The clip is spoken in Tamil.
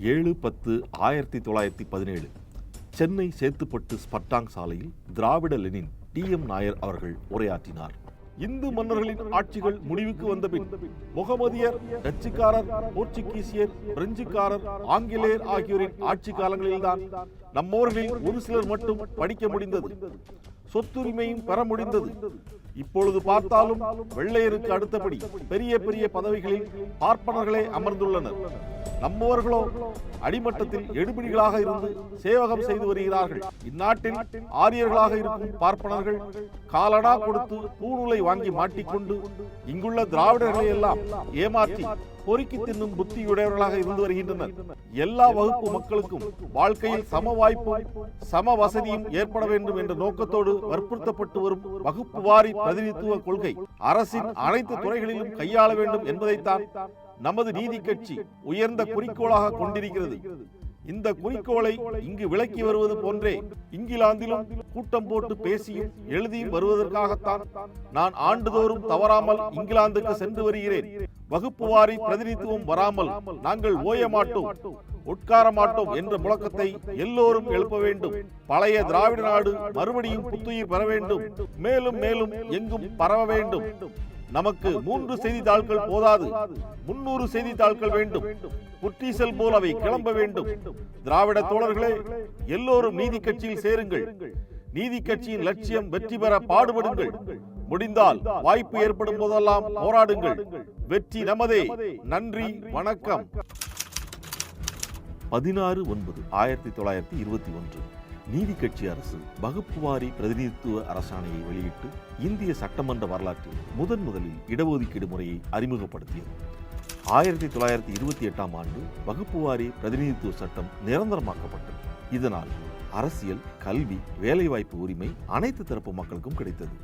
ஏழு பத்து ஆயிரத்தி தொள்ளாயிரத்தி பதினேழு. சென்னை சேத்துப்பட்டு ஸ்பட்டாங் சாலையில் திராவிட லெனின் டி எம் நாயர் அவர்கள் உரையாற்றினார். இந்து மன்னர்களின் ஆட்சிகள் முடிவுக்கு வந்தபின் முகமதியர் டச்சுக்காரர் போர்ச்சுகீசியர் பிரெஞ்சுக்காரர் ஆங்கிலேயர் ஆகியோரின் ஆட்சி காலங்களில்தான் நம்மோர்களில் ஒரு சிலர் மட்டும் படிக்க முடிந்தது. சொத்துரிமையும் பெற முடிந்தது. இப்பொழுது பார்த்தாலும் வெள்ளையருக்கு அடுத்தபடி பெரிய பெரிய பதவிகளில் பார்ப்பனர்களே அமர்ந்துள்ளனர். நம்மவர்களோ அடிமட்டத்தில் எடுபிடிகளாக இருந்து சேவகம் செய்து வருகிறார்கள். இந்நாட்டில் ஆரியர்களாக இருக்கும் பார்ப்பனர்கள் காலடா கொடுத்து பூநூலை வாங்கி மாட்டிக்கொண்டு இங்குள்ள திராவிடர்களை எல்லாம் ஏமாற்றி பொறுக்கி தின்னும் புத்தியுடையவர்களாக இருந்து வருகின்றனர். எல்லா வகுப்பு மக்களுக்கும் வாழ்க்கையில் சம வாய்ப்பும் சம வசதியும் ஏற்பட வேண்டும் என்ற நோக்கத்தோடு வற்புறுத்தப்பட்டு வரும் வகுப்பு வாரி பிரதிநிதித்துவ கொள்கை அரசின் அனைத்து துறைகளிலும் கையாள வேண்டும் என்பதைத்தான் நமது நீதி கட்சி உயர்ந்த குறிக்கோளாக கொண்டிருக்கிறது. இந்த குறிக்கோளை இங்கு விளக்கி வருவது போன்றே இங்கிலாந்திலும் கூட்டம் போட்டு பேசியும் எழுதியும் வருவதற்காகத்தான் நான் ஆண்டுதோறும் தவறாமல் இங்கிலாந்துக்கு சென்று வருகிறேன். வகுப்பு வாரி பிரதிநிதித்துவம் வராமல் நாங்கள் ஓய மாட்டோம். உட்கார மாட்டோம் என்ற முழக்கத்தை எல்லோரும் எழுப்ப வேண்டும். பழைய திராவிட நாடு மறுபடியும் புத்துயிர் பெற வேண்டும். மேலும் மேலும் எங்கும் பரவ வேண்டும். நமக்கு மூன்று செய்தித்தாள்கள் போதாது. முன்னூறு செய்தித்தாள்கள் வேண்டும். புற்றீசல் போல் அவை கிளம்ப வேண்டும். திராவிட தோழர்களே எல்லோரும் நீதி கட்சியில் சேருங்கள். நீதி கட்சியின் லட்சியம் வெற்றி பெற பாடுபடுங்கள். முடிந்தால் வாய்ப்பு ஏற்படும் போதெல்லாம் போராடுங்கள். வெற்றி நமதே. நன்றி வணக்கம். பதினாறு ஒன்பது ஆயிரத்தி தொள்ளாயிரத்தி இருபத்தி ஒன்று. நீதி கட்சி அரசு வகுப்புவாரி பிரதிநிதித்துவ அரசாணையை வெளியிட்டு இந்திய சட்டமன்ற வரலாற்றில் முதன் முதலில் இடஒதுக்கீடு முறையை அறிமுகப்படுத்தியது. ஆயிரத்தி தொள்ளாயிரத்தி இருபத்தி எட்டாம் ஆண்டு வகுப்புவாரி பிரதிநிதித்துவ சட்டம் நிரந்தரமாக்கப்பட்டது. இதனால் அரசியல் கல்வி வேலைவாய்ப்பு உரிமை அனைத்து தரப்பு மக்களுக்கும் கிடைத்தது.